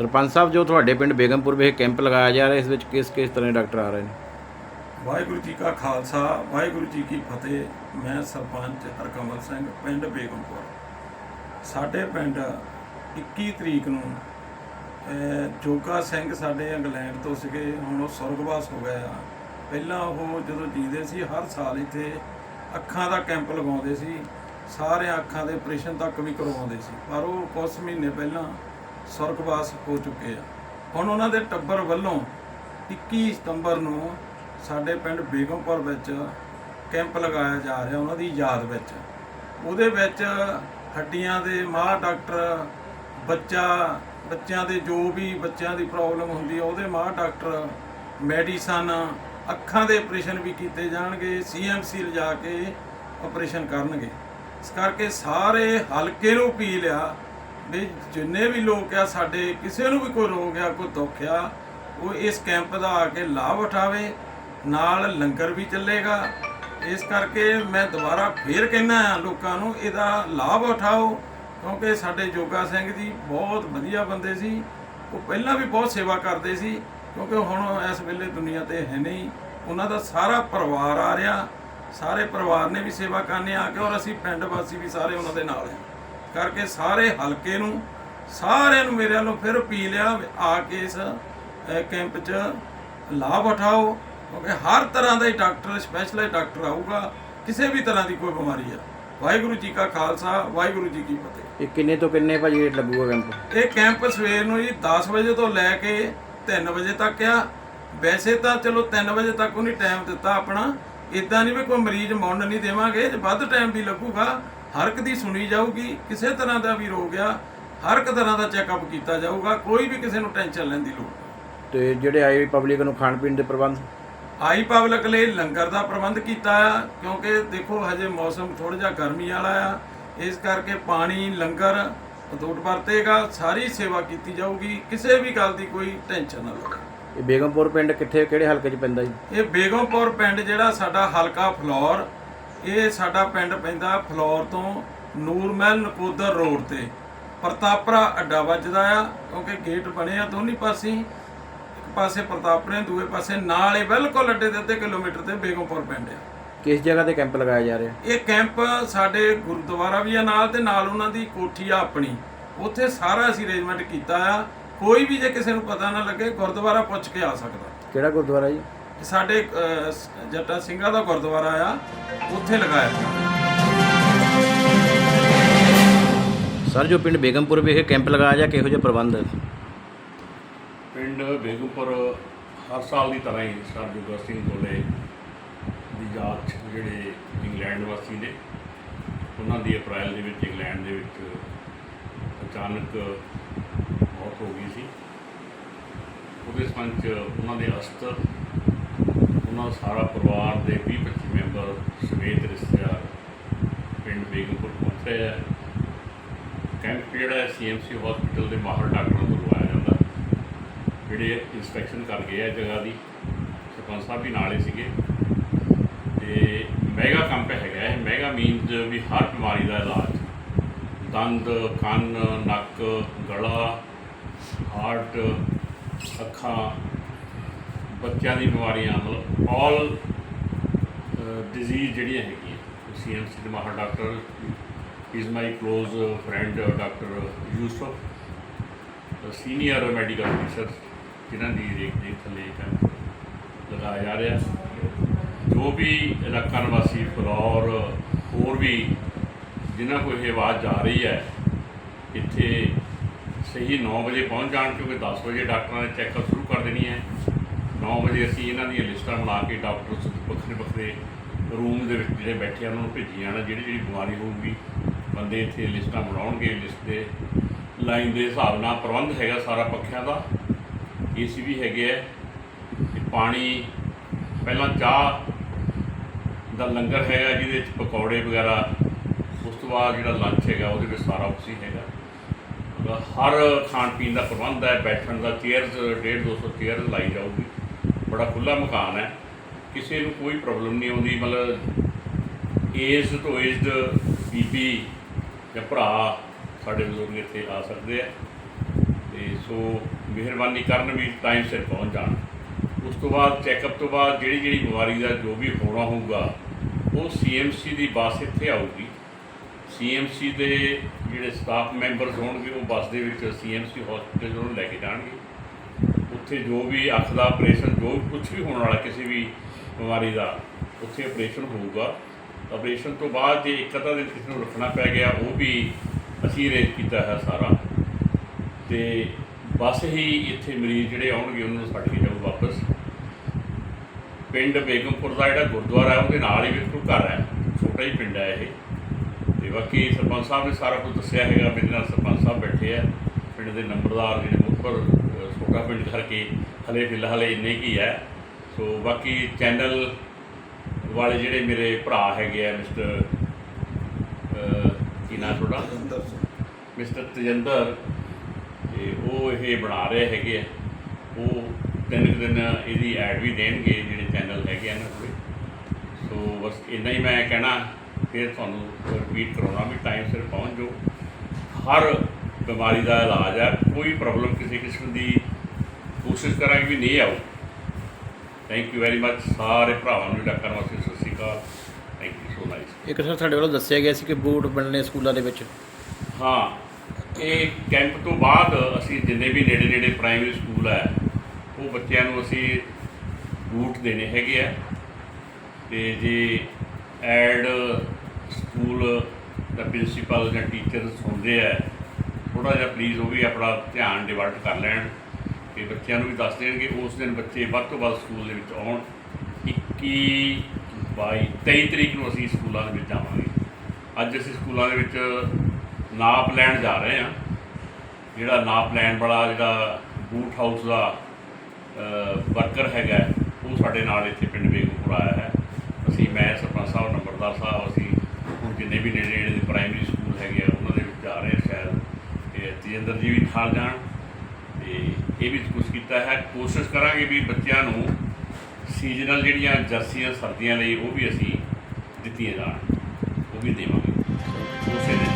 ਸਰਪੰਚ ਸਾਹਿਬ, ਜੋ ਤੁਹਾਡੇ ਪਿੰਡ ਬੇਗਮਪੁਰ ਵਿਖੇ ਕੈਂਪ ਲਗਾਇਆ ਜਾ ਰਿਹਾ, ਇਸ ਵਿੱਚ ਕਿਸ ਕਿਸ ਤਰ੍ਹਾਂ ਦੇ ਡਾਕਟਰ ਆ ਰਹੇ ਨੇ? ਵਾਹਿਗੁਰੂ ਜੀ ਕਾ ਖਾਲਸਾ, ਵਾਹਿਗੁਰੂ ਜੀ ਕੀ ਫਤਿਹ। ਮੈਂ ਸਰਪੰਚ ਹਰਕਮਲ ਸਿੰਘ, ਪਿੰਡ ਬੇਗਮਪੁਰ। ਸਾਡੇ ਪਿੰਡ 21 ਤਰੀਕ ਨੂੰ ਜੋਗਾ ਸਿੰਘ ਸਾਡੇ ਇੰਗਲੈਂਡ ਤੋਂ ਸੀਗੇ, ਹੁਣ ਉਹ ਸੁਰਗਵਾਸ ਹੋ ਗਏ ਆ। ਪਹਿਲਾਂ ਉਹ ਜਦੋਂ ਜੀਦੇ ਸੀ, ਹਰ ਸਾਲ ਇੱਥੇ ਅੱਖਾਂ ਦਾ ਕੈਂਪ ਲਗਾਉਂਦੇ ਸੀ। ਸਾਰਿਆਂ ਅੱਖਾਂ ਦੇ ਆਪਰੇਸ਼ਨ ਤੱਕ ਵੀ ਕਰਵਾਉਂਦੇ ਸੀ। ਪਰ ਉਹ ਕੁਝ ਮਹੀਨੇ ਪਹਿਲਾਂ ਸੁਰਗਵਾਸ ਹੋ ਚੁੱਕੇ ਆ। ਹੁਣ ਉਹਨਾਂ ਦੇ ਟੱਬਰ ਵੱਲੋਂ 21 ਸਤੰਬਰ ਨੂੰ ਸਾਡੇ ਪਿੰਡ ਬੇਗਮਪੁਰ ਵਿੱਚ ਕੈਂਪ ਲਗਾਇਆ ਜਾ ਰਿਹਾ ਉਹਨਾਂ ਦੀ ਯਾਦ ਵਿੱਚ। ਉਹਦੇ ਵਿੱਚ ਹੱਡੀਆਂ ਦੇ ਮਾਹਰ ਡਾਕਟਰ, ਬੱਚਾ, ਬੱਚਿਆਂ ਦੇ ਜੋ ਵੀ ਬੱਚਿਆਂ ਦੀ ਪ੍ਰੋਬਲਮ ਹੁੰਦੀ ਹੈ ਉਹਦੇ ਮਾਹਰ ਡਾਕਟਰ ਮੈਡੀਸਨ, ਅੱਖਾਂ ਦੇ ਆਪਰੇਸ਼ਨ ਵੀ ਕੀਤੇ ਜਾਣਗੇ ਸੀਐਮਸੀ ਲਿਜਾ ਕੇ ਆਪਰੇਸ਼ਨ ਕਰਨਗੇ। ਇਸ ਕਰਕੇ ਸਾਰੇ ਹਲਕੇ ਨੂੰ ਪੀ ਲਿਆ ਵੀ ਜਿੰਨੇ ਵੀ ਲੋਕ ਆ, ਸਾਡੇ ਕਿਸੇ ਨੂੰ ਵੀ ਕੋਈ ਰੋਗ ਆ, ਕੋਈ ਦੁੱਖ ਆ, ਉਹ ਇਸ ਕੈਂਪ ਦਾ ਆ ਕੇ ਲਾਭ ਉਠਾਵੇ, ਨਾਲ ਲੰਗਰ ਵੀ ਚੱਲੇਗਾ। ਇਸ ਕਰਕੇ ਮੈਂ ਦੁਬਾਰਾ ਫੇਰ ਕਹਿਣਾ ਆ ਲੋਕਾਂ ਨੂੰ, ਇਹਦਾ ਲਾਭ ਉਠਾਓ, ਕਿਉਂਕਿ ਸਾਡੇ ਜੋਗਾ ਸਿੰਘ ਜੀ ਬਹੁਤ ਵਧੀਆ ਬੰਦੇ ਸੀ। ਉਹ ਪਹਿਲਾਂ ਵੀ ਬਹੁਤ ਸੇਵਾ ਕਰਦੇ ਸੀ, ਕਿਉਂਕਿ ਹੁਣ ਇਸ ਵੇਲੇ ਦੁਨੀਆ ਤੇ ਹੈ ਨਹੀਂ। ਉਹਨਾਂ ਦਾ ਸਾਰਾ ਪਰਿਵਾਰ ਆ ਰਿਹਾ, ਸਾਰੇ ਪਰਿਵਾਰ ਨੇ ਵੀ ਸੇਵਾ ਕਰਨੀ ਆ ਕੇ, ਔਰ ਅਸੀਂ ਪਿੰਡ ਵਾਸੀ ਵੀ ਸਾਰੇ ਉਹਨਾਂ ਦੇ ਨਾਲ ਹਾਂ। ਕਰਕੇ ਸਾਰੇ ਹਲਕੇ ਨੂੰ ਸਾਰਿਆਂ ਨੂੰ ਮੇਰੇ ਵੱਲੋਂ ਫਿਰ ਪੀ ਲਿਆ ਵੀ ਆ ਕੇ ਇਸ ਕੈਂਪ 'ਚ ਲਾਭ ਉਠਾਓ ਕਿਉਂਕਿ ਹਰ ਤਰ੍ਹਾਂ ਦਾ ਹੀ ਡਾਕਟਰ ਸਪੈਸ਼ਲਾਈਜ਼ ਡਾਕਟਰ ਆਊਗਾ ਕਿਸੇ ਵੀ ਤਰ੍ਹਾਂ ਦੀ ਕੋਈ ਬਿਮਾਰੀ ਆ। ਵਾਹਿਗੁਰੂ ਜੀ ਕਾ ਖਾਲਸਾ ਵਾਹਿਗੁਰੂ ਜੀ ਕੀ ਫਤਿਹ। ਇਹ ਕਿੰਨੇ ਤੋਂ ਕਿੰਨੇ ਭਾਜੀ ਲੱਗੂਗਾ ਕੈਂਪ? ਇਹ ਕੈਂਪ ਸਵੇਰ ਨੂੰ ਜੀ 10 ਵਜੇ ਤੋਂ ਲੈ ਕੇ 3 ਵਜੇ ਤੱਕ ਆ। ਵੈਸੇ ਤਾਂ ਚਲੋ 3 ਵਜੇ ਤੱਕ ਉਹਨੇ ਟਾਈਮ ਦਿੱਤਾ ਆਪਣਾ। ਇਦਾਂ ਨਹੀਂ ਵੀ ਕੋਈ ਮਰੀਜ਼ ਮੁੰਡ ਨਹੀਂ ਦੇਵਾਂਗੇ ਜੇ ਵੱਧ ਟਾਈਮ ਵੀ ਲੱਗੂਗਾ ਹਰ ਇੱਕ ਦੀ ਸੁਣੀ ਜਾਊਗੀ ਕਿਸੇ ਤਰ੍ਹਾਂ ਦਾ ਵੀ ਰੋਗ ਆ ਹਰ ਇੱਕ ਤਰ੍ਹਾਂ ਦਾ ਚੈੱਕਅਪ ਕੀਤਾ ਜਾਊਗਾ ਕੋਈ ਵੀ ਕਿਸੇ ਨੂੰ ਟੈਨਸ਼ਨ ਲੈਣ ਦੀ ਲੋੜ ਤੇ ਜਿਹੜੇ ਆਏ ਪਬਲਿਕ ਨੂੰ ਖਾਣ ਪੀਣ ਦੇ ਪ੍ਰਬੰਧ? ਆਈ ਪਬਲਿਕ ਲਈ ਲੰਗਰ ਦਾ ਪ੍ਰਬੰਧ ਕੀਤਾ ਆ ਕਿਉਂਕਿ ਦੇਖੋ ਹਜੇ ਮੌਸਮ ਥੋੜਾ ਜਿਹਾ ਗਰਮੀ ਵਾਲਾ ਆ ਇਸ ਕਰਕੇ ਪਾਣੀ ਲੰਗਰ ਅਦੁੱਟ ਵਰਤੇਗਾ ਸਾਰੀ ਸੇਵਾ ਕੀਤੀ ਜਾਊਗੀ ਕਿਸੇ ਵੀ ਗੱਲ ਦੀ ਕੋਈ ਟੈਨਸ਼ਨ ਨਾ ਲਓ। ਇਹ ਬੇਗਮਪੁਰ ਪਿੰਡ ਕਿੱਥੇ ਕਿਹੜੇ ਹਲਕੇ 'ਚ ਪੈਂਦਾ ਜੀ? ਇਹ ਬੇਗਮਪੁਰ ਪਿੰਡ ਜਿਹੜਾ ਸਾਡਾ ਹਲਕਾ ਫਲੌਰ ਇਹ ਸਾਡਾ ਪਿੰਡ ਪੈਂਦਾ ਫਲੌਰ ਤੋਂ ਨੂਰਮਹਿਲ ਨਕੋਦਰ ਰੋਡ ਤੇ। ਪ੍ਰਤਾਪਰਾ ਅੱਡਾ ਵੱਜਦਾ ਆ ਕਿਉਂਕਿ ਗੇਟ ਬਣੇ ਆ ਦੋਨੀ ਪਾਸੇ। ਇੱਕ ਪਾਸੇ ਪ੍ਰਤਾਪਰੇ ਦੂਏ ਪਾਸੇ ਨਾਲ ਹੀ ਬਿਲਕੁਲ ਅੱਡੇ ਦੇ ਅੱਧੇ ਕਿਲੋਮੀਟਰ ਤੇ ਬੇਗਮਪੁਰ ਪਿੰਡ ਆ। ਕਿਸ ਜਗ੍ਹਾ ਤੇ ਕੈਂਪ ਲਗਾਇਆ ਜਾ ਰਿਹਾ? ਇਹ ਕੈਂਪ ਸਾਡੇ ਗੁਰਦੁਆਰਾ ਵੀ ਆ ਨਾਲ ਤੇ ਨਾਲ ਉਹਨਾਂ ਦੀ ਕੋਠੀ ਆ ਆਪਣੀ। ਉੱਥੇ ਸਾਰਾ ਅਸੀਂ ਅਰੇਂਜਮੈਂਟ ਕੀਤਾ ਆ। ਕੋਈ ਵੀ ਜੇ ਕਿਸੇ ਨੂੰ ਪਤਾ ਨਾ ਲੱਗੇ ਗੁਰਦੁਆਰਾ ਪੁੱਛ ਕੇ ਆ ਸਕਦਾ। ਕਿਹੜਾ ਗੁਰਦੁਆਰਾ ਜੀ? ਇਹ ਸਾਡੇ ਸ- ਜੱਟਾ ਸਿੰਘਾਂ ਦਾ ਗੁਰਦੁਆਰਾ ਆ ਉੱਥੇ ਲਗਾਇਆ ਗਿਆ ਸਰ ਜੋ ਪਿੰਡ ਬੇਗਮਪੁਰ ਵਿਖੇ ਕੈਂਪ ਲਗਾਇਆ ਜਾ ਕਿਹੋ ਜਿਹਾ ਪ੍ਰਬੰਧ? ਹੈ ਪਿੰਡ ਬੇਗਮਪੁਰ ਹਰ ਸਾਲ ਦੀ ਤਰ੍ਹਾਂ ਹੀ ਸਰ ਜੋਗਾ ਸਿੰਘ ਗੋਲੇ ਦੀ ਯਾਦ 'ਚ ਜਿਹੜੇ ਇੰਗਲੈਂਡ ਵਾਸੀ ਨੇ ਉਹਨਾਂ ਦੀ ਅਪ੍ਰੈਲ ਦੇ ਵਿੱਚ ਇੰਗਲੈਂਡ ਦੇ ਵਿੱਚ ਅਚਾਨਕ ਮੌਤ ਹੋ ਗਈ ਸੀ। ਉਹਦੇ ਸੰਬੰਧ ਉਹਨਾਂ ਦੇ ਅਸਤਰ ਉਹਨਾਂ ਸਾਰਾ ਪਰਿਵਾਰ ਦੇ 20-25 ਮੈਂਬਰ ਸਮੇਤ ਰਿਸ਼ਤੇਦਾਰ ਪਿੰਡ ਬੇਗਮਪੁਰ ਪਹੁੰਚ ਰਹੇ ਆ। ਕੈਂਪ ਜਿਹੜਾ ਸੀਐਮਸੀ ਹਸਪੀਟਲ ਦੇ ਬਾਹਰ ਡਾਕਟਰਾਂ ਤੋਂ ਲਵਾਇਆ ਜਾਂਦਾ। ਜਿਹੜੇ ਇਨਸਪੈਕਸ਼ਨ ਕਰ ਗਏ ਆ ਜਗ੍ਹਾ ਦੀ, ਸਰਪੰਚ ਸਾਹਿਬ ਵੀ ਨਾਲੇ ਸੀਗੇ। ਤੇ ਮੈਗਾ ਕੈਂਪ ਹੈਗਾ ਇਹ ਮੈਗਾ ਮੀਨਸ ਵੀ ਹਰ ਬਿਮਾਰੀ ਦਾ ਇਲਾਜ। ਦੰਦ, ਕੰਨ, ਨੱਕ, ਗਲਾ ਹਾਰਟ ਅੱਖਾਂ ਬੱਚਿਆਂ ਦੀ ਬਿਮਾਰੀਆਂ ਮਤਲਬ ਆਲ ਡਿਜ਼ੀਜ਼ ਜਿਹੜੀਆਂ ਹੈਗੀਆਂ ਸੀਐਮਸੀ ਦੇ ਮਾਹਰ doctor is my close friend doctor Yusuf senior medical officer ਜਿਨ੍ਹਾਂ ਦੀ ਦੇਖ ਥੱਲੇ ਕੈਂਪ ਲਗਾਇਆ ਜਾ ਰਿਹਾ। ਜੋ ਵੀ ਇਲਾਕਾ ਨਿਵਾਸੀ ਫਲੋਰ ਹੋਰ ਵੀ ਜਿਨ੍ਹਾਂ ਕੋਲ ਇਹ ਆਵਾਜ਼ ਜਾ ਰਹੀ ਹੈ, ਇੱਥੇ ਸਹੀ 9 ਵਜੇ ਪਹੁੰਚ ਜਾਣ, ਕਿਉਂਕਿ 10 ਵਜੇ ਡਾਕਟਰਾਂ ਨੇ ਚੈੱਕਅਪ ਸ਼ੁਰੂ ਕਰ ਦੇਣੀ ਹੈ। 9 ਵਜੇ ਅਸੀਂ ਇਹਨਾਂ ਦੀਆਂ ਲਿਸਟਾਂ ਬਣਾ ਕੇ ਡਾਕਟਰ ਵੱਖਰੇ ਵੱਖਰੇ ਰੂਮ ਦੇ ਵਿੱਚ ਜਿਹੜੇ ਬੈਠੇ ਆ, ਉਹਨਾਂ ਨੂੰ ਭੇਜੀ ਜਾਣਾ ਜਿਹੜੀ ਜਿਹੜੀ ਬਿਮਾਰੀ ਹੋਊਗੀ, ਬੰਦੇ ਇੱਥੇ ਲਿਸਟਾਂ ਬਣਾਉਣਗੇ, ਲਿਸਟ ਦੇ ਲਾਈਨ ਦੇ ਹਿਸਾਬ ਨਾਲ ਪ੍ਰਬੰਧ ਹੈਗਾ ਸਾਰਾ ਪੱਖਿਆਂ ਦਾ। ਏਸੀ ਵੀ ਹੈਗੇ ਆ ਪਾਣੀ, ਪਹਿਲਾਂ ਚਾਹ ਦਾ ਲੰਗਰ ਹੈਗਾ ਜਿਹਦੇ ਵਿੱਚ ਪਕੌੜੇ ਵਗੈਰਾ, ਉਸ ਤੋਂ ਬਾਅਦ ਜਿਹੜਾ ਲੰਚ ਹੈਗਾ, ਉਹਦੇ ਵਿੱਚ ਸਾਰਾ ਕੁਛ ਹੀ ਹੈਗਾ। ਹਰ ਖਾਣ ਪੀਣ ਦਾ ਪ੍ਰਬੰਧ ਹੈ, ਬੈਠਣ ਦਾ ਚੇਅਰਸ 1.5 200 ਚੇਅਰ ਲਾਈ ਜਾਊਗੀ। ਬੜਾ ਖੁੱਲਾ ਮਕਾਨ ਹੈ। ਕਿਸੇ ਨੂੰ ਕੋਈ ਪ੍ਰੋਬਲਮ ਨਹੀਂ ਆਉਂਦੀ। ਮਤਲਬ ਏਜ ਤੋਂ ਏਜਡ ਬੀਬੀ ਜਾਂ ਭਰਾ ਸਾਡੇ ਬਜ਼ੁਰਗ ਇੱਥੇ ਆ ਸਕਦੇ ਆ। ਤੇ ਸੋ ਮਿਹਰਬਾਨੀ ਕਰਨ ਵੀ ਟਾਈਮ ਸਿਰ ਪਹੁੰਚ ਜਾਣ। ਉਸ ਤੋਂ ਬਾਅਦ ਚੈੱਕਅਪ ਤੋਂ ਬਾਅਦ ਜਿਹੜੀ ਜਿਹੜੀ ਬਿਮਾਰੀ ਦਾ ਜੋ ਵੀ ਹੋਣਾ ਹੋਊਗਾ, ਉਹ ਸੀਐਮਸੀ ਦੀ ਬੱਸ ਇੱਥੇ ਆਊਗੀ। ਸੀਐਮਸੀ ਦੇ ਜਿਹੜੇ ਸਟਾਫ ਮੈਂਬਰਸ ਹੋਣਗੇ, ਉਹ ਬੱਸ ਦੇ ਵਿੱਚ ਸੀਐਮਸੀ ਹਸਪੀਟਲ ਨੂੰ ਲੈ ਕੇ ਜਾਣਗੇ। ਉੱਥੇ ਜੋ ਵੀ ਅੱਖ ਦਾ ਆਪਰੇਸ਼ਨ ਜੋ ਕੁਝ ਵੀ ਹੋਣ ਵਾਲਾ ਕਿਸੇ ਵੀ ਬਿਮਾਰੀ ਦਾ, ਉੱਥੇ ਆਪਰੇਸ਼ਨ ਹੋਊਗਾ। ਆਪਰੇਸ਼ਨ ਤੋਂ ਬਾਅਦ ਜੇ ਇੱਕ ਅੱਧਾ ਦਿਨ ਕਿਸੇ ਨੂੰ ਰੱਖਣਾ ਪੈ ਗਿਆ, ਉਹ ਵੀ ਅਸੀਂ ਅਰੇਂਜ ਕੀਤਾ ਹੈ ਸਾਰਾ। ਤੇ ਬਸ ਹੀ ਇੱਥੇ ਮਰੀਜ਼ ਜਿਹੜੇ ਆਉਣਗੇ, ਉਹਨਾਂ ਨੂੰ ਛੱਡ ਕੇ ਜਾਊ ਵਾਪਸ। ਪਿੰਡ ਬੇਗਮਪੁਰ ਦਾ ਜਿਹੜਾ ਗੁਰਦੁਆਰਾ ਹੈ, ਉਹਦੇ ਨਾਲ ਹੀ ਬਿਲਕੁਲ ਘਰ ਹੈ। ਛੋਟਾ ਹੀ ਪਿੰਡ ਹੈ ਇਹ। ਤੇ ਬਾਕੀ ਸਰਪੰਚ ਸਾਹਿਬ ਨੇ ਸਾਰਾ ਕੁਝ ਦੱਸਿਆ ਹੈਗਾ ਮੇਰੇ ਨਾਲ ਸਰਪੰਚ ਸਾਹਿਬ ਬੈਠੇ ਆ। ਪਿੰਡ ਦੇ ਨੰਬਰਦਾਰ ਜਿਹੜੇ ਮੁਖਬਰ ਛੋਟਾ ਪਿੰਡ ਕਰਕੇ ਹਲੇ ਫਿਲਹਾਲ ਇੰਨੇ ਕੀ ਹੈ। ਸੋ ਬਾਕੀ ਚੈਨਲ ਵਾਲੇ ਜਿਹੜੇ ਮੇਰੇ ਭਰਾ ਹੈਗੇ ਆ ਮਿਸਟਰ ਕੀ ਨਾਮ ਤੁਹਾਡਾ? ਮਿਸਟਰ ਤਜਿੰਦਰ ਤੇ ਉਹ ਇਹ ਬਣਾ ਰਹੇ ਹੈਗੇ ਆ। ਉਹ ਤਿੰਨ ਦਿਨ ਇਹਦੀ ਐਡ ਵੀ ਦੇਣਗੇ ਜਿਹੜੇ ਚੈਨਲ ਹੈਗੇ ਆ ਨਾ ਸੋ ਬਸ ਇੰਨਾ ਹੀ ਮੈਂ ਕਹਿਣਾ ਫਿਰ ਤੁਹਾਨੂੰ ਰਿਪੀਟ ਕਰਾਉਣਾ ਵੀ ਟਾਈਮ ਸਿਰ ਪਹੁੰਚ ਜਾਓ। ਹਰ ਬਿਮਾਰੀ ਦਾ ਇਲਾਜ ਹੈ ਕੋਈ ਪ੍ਰੋਬਲਮ ਕਿਸੇ ਕਿਸਮ ਦੀ ਕੋਸ਼ਿਸ਼ ਕਰਾਂਗੇ ਵੀ ਨਹੀਂ ਆਓ ਥੈਂਕ ਯੂ ਵੈਰੀ ਮੱਚ ਸਾਰੇ ਭਰਾਵਾਂ ਨੂੰ ਡਾਕਟਰ ਵਾਸਤੇ ਸਤਿ ਸ਼੍ਰੀ ਅਕਾਲ। ਥੈਂਕ ਯੂ ਸੋ ਨਾਈਸ ਇੱਕ ਸਰ ਸਾਡੇ ਵੱਲੋਂ ਦੱਸਿਆ ਗਿਆ ਸੀ ਕਿ ਬੂਟ ਬਣਨੇ ਸਕੂਲਾਂ ਦੇ ਵਿੱਚ। ਹਾਂ ਇਹ ਕੈਂਪ ਤੋਂ ਬਾਅਦ ਅਸੀਂ ਜਿੰਨੇ ਵੀ ਨੇੜੇ ਨੇੜੇ ਪ੍ਰਾਇਮਰੀ ਸਕੂਲ ਹੈ ਉਹ ਬੱਚਿਆਂ ਨੂੰ ਅਸੀਂ ਬੂਟ ਦੇਣੇ ਹੈਗੇ ਆ। ਤੇ ਜੇ ਐਡ ਸਕੂਲ ਦਾ ਪ੍ਰਿੰਸੀਪਲ ਜਾਂ ਟੀਚਰ ਸੁਣਦੇ ਆ ਥੋੜਾ ਜਿਹਾ ਪਲੀਜ਼ ਉਹ ਵੀ ਆਪਣਾ ਧਿਆਨ ਡਿਵਰਟ ਕਰ ਲੈਣ ਕਿ ਬੱਚਿਆਂ ਨੂੰ ਵੀ ਦੱਸ ਦੇਣਗੇ। ਉਸ ਦਿਨ ਬੱਚੇ ਵੱਧ ਤੋਂ ਵੱਧ ਸਕੂਲ ਦੇ ਵਿੱਚ ਆਉਣ। 21 22 23 ਤਰੀਕ ਨੂੰ ਅਸੀਂ ਸਕੂਲਾਂ ਦੇ ਵਿੱਚ ਜਾਵਾਂਗੇ। ਅੱਜ ਅਸੀਂ ਸਕੂਲਾਂ ਦੇ ਵਿੱਚ ਨਾਪ ਲੈਣ ਜਾ ਰਹੇ ਹਾਂ। ਜਿਹੜਾ ਨਾਪ ਲੈਣ ਵਾਲਾ ਜਿਹੜਾ ਬੂਟ ਹਾਊਸ ਦਾ ਵਰਕਰ ਹੈਗਾ ਉਹ ਸਾਡੇ ਨਾਲ ਇੱਥੇ ਪਿੰਡ ਬੇਗਮਪੁਰ ਆਇਆ ਹੈ। ਅਸੀਂ ਮੈਂ ਸਰਪੰਚ ਸਾਹਿਬ, ਨੰਬਰਦਾਰ ਸਾਹਿਬ, ਅਸੀਂ ਹੁਣ ਜਿੰਨੇ ਵੀ ਨੇੜੇ ਨੇੜੇ ਦੇ ਪ੍ਰਾਇਮਰੀ ਸਕੂਲ ਹੈਗੇ ਆ, ਉਹਨਾਂ ਦੇ ਵਿੱਚ ਜਾ ਰਹੇ ਤੇਜਿੰਦਰ ਜੀ ਵੀ ਨਾਲ ਜਾਣ ਤੇ ਇਹ ਵੀ ਕੁਝ ਕੀਤਾ ਹੈ। ਕੋਸ਼ਿਸ਼ ਕਰਾਂਗੇ ਵੀ ਬੱਚਿਆਂ ਨੂੰ ਸੀਜ਼ਨਲ ਜਿਹੜੀਆਂ ਜਰਸੀਆਂ, ਸਰਦੀਆਂ ਲਈ ਉਹ ਵੀ ਅਸੀਂ ਦਿੱਤੀਆਂ ਜਾਣ, ਉਹ ਵੀ ਦੇਵਾਂਗੇ।